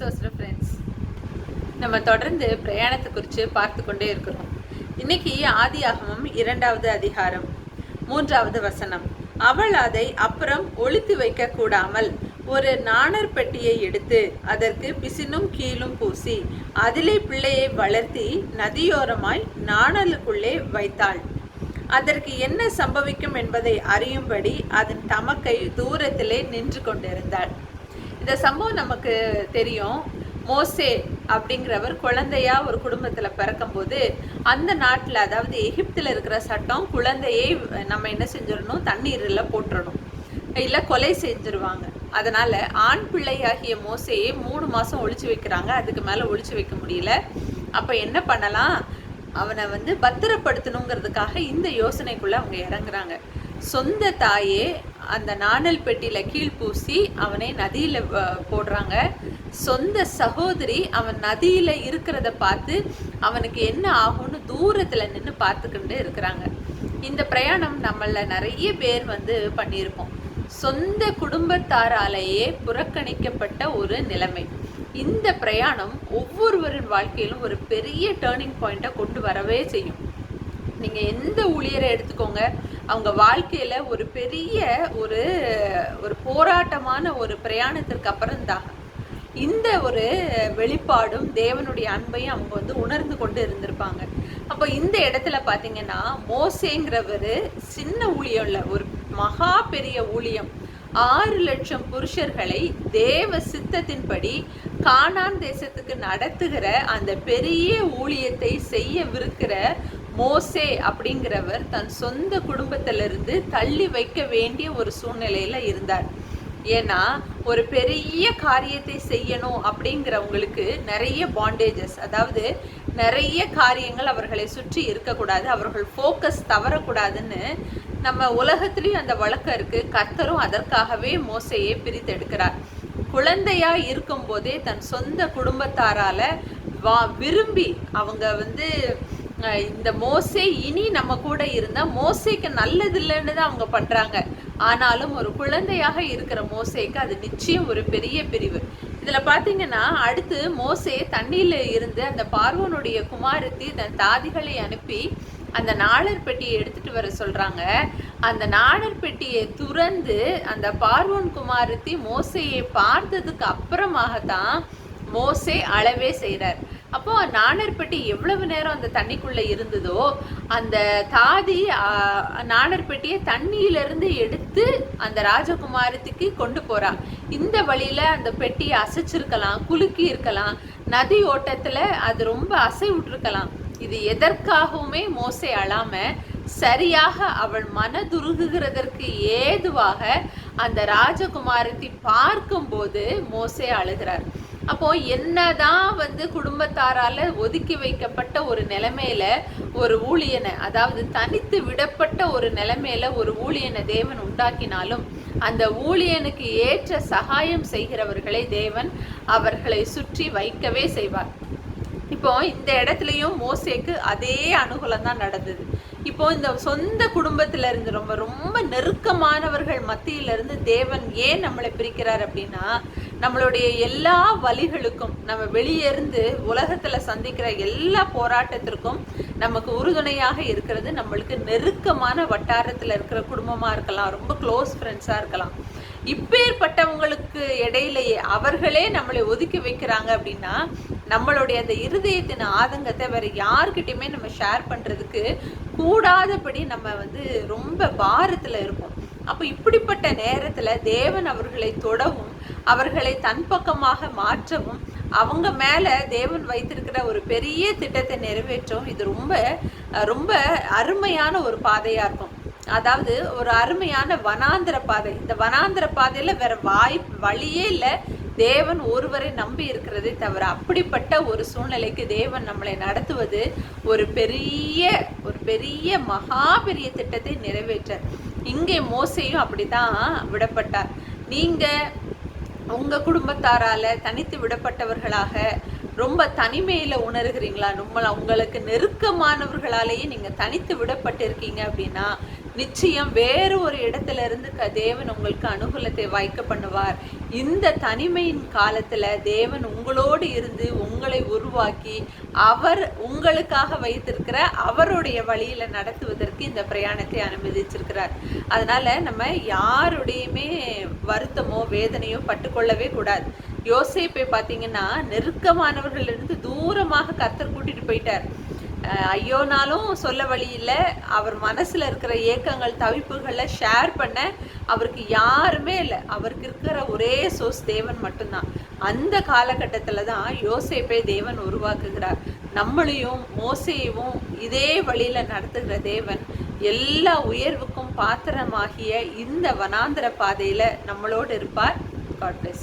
சோஸ்ர friends நம்ம தொடர்ந்து பிரயாணத்தை குறித்து பார்த்து கொண்டே இருக்கிறோம். இன்னைக்கு ஆதியாகமம் இரண்டாவது அதிகாரம் மூன்றாவது வசனம். அவள் அதை அப்புறம் ஒளித்து வைக்க கூடாமல் ஒரு நாணர் பெட்டியை எடுத்து அதற்கு பிசினும் கீழும் பூசி அதிலே பிள்ளையை வளர்த்தி நதியோரமாய் நாணலுக்குள்ளே வைத்தாள். அதற்கு என்ன சம்பவிக்கும் என்பதை அறியும்படி அதன் தமக்கை தூரத்திலே நின்று கொண்டிருந்தாள். இந்த சம்பவம் நமக்கு தெரியும். மோசே அப்படிங்கிறவர் குழந்தையா ஒரு குடும்பத்துல பிறக்கும்போது அந்த நாட்டில் அதாவது எகிப்துல இருக்கிற சட்டம் குழந்தையை நம்ம என்ன செஞ்சிடணும்? தண்ணீர்ல போட்டுறணும் இல்லை கொலை செஞ்சிருவாங்க. அதனால ஆண் பிள்ளையாகிய மோசையை மூணு மாசம் ஒழிச்சு வைக்கிறாங்க. அதுக்கு மேல ஒழிச்சு வைக்க முடியல. அப்ப என்ன பண்ணலாம்? அவனை வந்து பத்திரப்படுத்தணுங்கிறதுக்காக இந்த யோசனைக்குள்ள அவங்க இறங்குறாங்க. சொந்த தாயே அந்த நாணல் பெட்டியில் கீழ் பூசி அவனை நதியில் போடுறாங்க. சொந்த சகோதரி அவன் நதியில் இருக்கிறத பார்த்து அவனுக்கு என்ன ஆகும்னு தூரத்தில் நின்று பார்த்துக்கிட்டு இருக்கிறாங்க. இந்த பிரயாணம் நம்மள நிறைய பேர் வந்து பண்ணியிருப்போம் சொந்த குடும்பத்தாராலேயே புறக்கணிக்கப்பட்ட ஒரு நிலைமை. இந்த பிரயாணம் ஒவ்வொருவரின் வாழ்க்கையிலும் ஒரு பெரிய டேர்னிங் பாயிண்ட்டை கொண்டு வரவே செய்யும். நீங்கள் எந்த ஊழியரை எடுத்துக்கோங்க அவங்க வாழ்க்கையில ஒரு பெரிய ஒரு ஒரு போராட்டமான ஒரு பிரயாணத்திற்கு அப்புறம்தான் இந்த ஒரு வெளிப்பாடும் தேவனுடைய அன்பையும் அவங்க வந்து உணர்ந்து கொண்டு இருந்திருப்பாங்க. அப்போ இந்த இடத்துல பாத்தீங்கன்னா மோசேங்கிறவர் சின்ன ஊழியம் இல்லை ஒரு மகா பெரிய ஊழியம். ஆறு லட்சம் புருஷர்களை தேவ சித்தத்தின்படி கானான் தேசத்துக்கு நடத்துகிற அந்த பெரிய ஊழியத்தை செய்யவிருக்கிற மோசே அப்படிங்கிறவர் தன் சொந்த குடும்பத்திலிருந்து தள்ளி வைக்க வேண்டிய ஒரு சூழ்நிலையில இருந்தார். ஏன்னா ஒரு பெரிய காரியத்தை செய்யணும் அப்படிங்கிறவங்களுக்கு நிறைய பாண்டேஜஸ் அதாவது நிறைய காரியங்கள் அவர்களை சுற்றி இருக்கக்கூடாது அவர்கள் ஃபோக்கஸ் தவறக்கூடாதுன்னு நம்ம உலகத்துலேயும் அந்த வழக்கம் இருக்கு. கர்த்தரும் அதற்காகவே மோசையை பிரித்தெடுக்கிறார். குழந்தையா இருக்கும் போதே தன் சொந்த குடும்பத்தாரால வா விரும்பி அவங்க வந்து இந்த மோசே இனி நம்ம கூட இருந்தா மோசேக்கு நல்லது இல்லைன்னு தான் அவங்க பண்றாங்க. ஆனாலும் ஒரு குழந்தையாக இருக்கிற மோசேக்கு அது நிச்சயம் ஒரு பெரிய பிரிவு. இதுல பாத்தீங்கன்னா அடுத்து மோசே தண்ணியில இருந்து அந்த பார்வனுடைய குமாரத்தி தன் தாதிகளை அனுப்பி அந்த நாளர் பெட்டியை எடுத்துட்டு வர சொல்றாங்க. அந்த நாளர் பெட்டியை துறந்து அந்த பார்வன் குமாரத்தி மோசையை பார்த்ததுக்கு அப்புறமாகத்தான் மோசே அளவே செய்கிறார் அப்போ நாணர்பெட்டி எவ்வளவு நேரம் அந்த தண்ணிக்குள்ள இருந்ததோ அந்த தாதி ஆஹ், நாணர்பெட்டியை தண்ணியில இருந்து எடுத்து அந்த ராஜகுமாரத்துக்கு கொண்டு போறா. இந்த வழியில அந்த பெட்டியை அசைச்சிருக்கலாம் குலுக்கி இருக்கலாம். நதி ஓட்டத்துல அது ரொம்ப அசை விட்டுருக்கலாம் இது எதற்காகவுமே மோசை அழாம சரியாக அவள் மனதுருகுகிறதற்கு ஏதுவாக அந்த ராஜகுமாரத்தை பார்க்கும்போது மோசே அழுகிறார். அப்போ என்னதான் வந்து குடும்பத்தாரால ஒதுக்கி வைக்கப்பட்ட ஒரு நிலைமையில ஒரு ஊழியனை அதாவது தனித்து விடப்பட்ட ஒரு நிலைமையில ஒரு ஊழியனை தேவன் உண்டாக்கினாலும் அந்த ஊழியனுக்கு ஏற்ற சகாயம் செய்கிறவர்களை தேவன் அவர்களை சுற்றி வைக்கவே செய்வார். இப்போ இந்த இடத்துலயும் மோசேக்கு அதே அனுகூலம் தான் நடந்தது. இப்போ இந்த சொந்த குடும்பத்துல இருந்து ரொம்ப ரொம்ப நெருக்கமானவர்கள் மத்தியில இருந்து தேவன் ஏன் நம்மளை பிரிக்கிறார் அப்படின்னா நம்மளுடைய எல்லா வழிகளுக்கும் நம்ம வெளியேருந்து உலகத்துல சந்திக்கிற எல்லா போராட்டத்திற்கும் நமக்கு உறுதுணையாக இருக்கிறது. நம்மளுக்கு நெருக்கமான வட்டாரத்துல இருக்கிற குடும்பமா இருக்கலாம் ரொம்ப க்ளோஸ் ஃப்ரெண்ட்ஸா இருக்கலாம். இப்பேற்பட்டவங்களுக்கு இடையிலேயே அவர்களே நம்மளை ஒதுக்கி வைக்கிறாங்க அப்படின்னா நம்மளுடைய அந்த இருதயத்தின் ஆதங்கத்தை வேற யாருக்கிட்டையுமே நம்ம ஷேர் பண்றதுக்கு கூடாதபடி நம்ம வந்து ரொம்ப பாரத்துல இருப்போம். அப்போ இப்படிப்பட்ட நேரத்துல தேவன் அவர்களை தொடவும் அவர்களை தன் பக்கமாக மாற்றவும் அவங்க மேல தேவன் வைத்திருக்கிற ஒரு பெரிய திட்டத்தை நிறைவேற்றவும் இது ரொம்ப ரொம்ப அருமையான ஒரு பாதையா இருக்கும். அதாவது ஒரு அருமையான வனாந்திர பாதை. இந்த வனாந்திர பாதையில வேற வாய் வழியே இல்லை. தேவன் ஒருவரை நம்பி இருக்கிறதே தவிர அப்படிப்பட்ட ஒரு சூழ்நிலைக்கு தேவன் நம்மளை நடத்துவது ஒரு பெரிய ஒரு பெரிய மகா பெரிய திட்டத்தை நிறைவேற்ற இங்கே மோசையும் அப்படித்தான் விடப்பட்டார். நீங்க உங்க குடும்பத்தாரால தனித்து விடப்பட்டவர்களாக ரொம்ப தனிமையில உணர்கிறீங்களா? நம்ம உங்களுக்கு நெருக்கமானவர்களாலேயே நீங்க தனித்து விடப்பட்டிருக்கீங்க அப்படின்னா நிச்சயம் வேறு ஒரு இடத்துல இருந்து க- தேவன் உங்களுக்கு அனுகூலத்தை வாய்க்க பண்ணுவார். இந்த தனிமையின் காலத்துல தேவன் உங்களோடு இருந்து உங்களை உருவாக்கி அவர் உங்களுக்காக வைத்திருக்கிற அவருடைய வழியில நடத்துவதற்கு இந்த பிரயாணத்தை அனுமதிச்சிருக்கிறார். அதனால நம்ம யாருடையுமே வருத்தமோ வேதனையோ பட்டுக்கொள்ளவே கூடாது. யோசிப்பை பார்த்தீங்கன்னா நெருக்கமானவர்களிலிருந்து தூரமாக கர்த்தர் கூட்டிட்டு போயிட்டார். ஐயோனாலும் சொல்ல வழி இல்லை. அவர் மனசில் இருக்கிற ஏக்கங்கள் தவிப்புகளை ஷேர் பண்ண அவருக்கு யாருமே இல்லை. அவருக்கு இருக்கிற ஒரே சோர்ஸ் தேவன் மட்டும்தான். அந்த காலகட்டத்தில் தான் யோசேப்பை தேவன் உருவாக்குகிறார். நம்மளையும் மோசையவும் இதே வழியில் நடத்துகிற தேவன் எல்லா உயர்வுக்கும் பாத்திரமாகிய இந்த வனாந்திர பாதையில் நம்மளோடு இருப்பார். God bless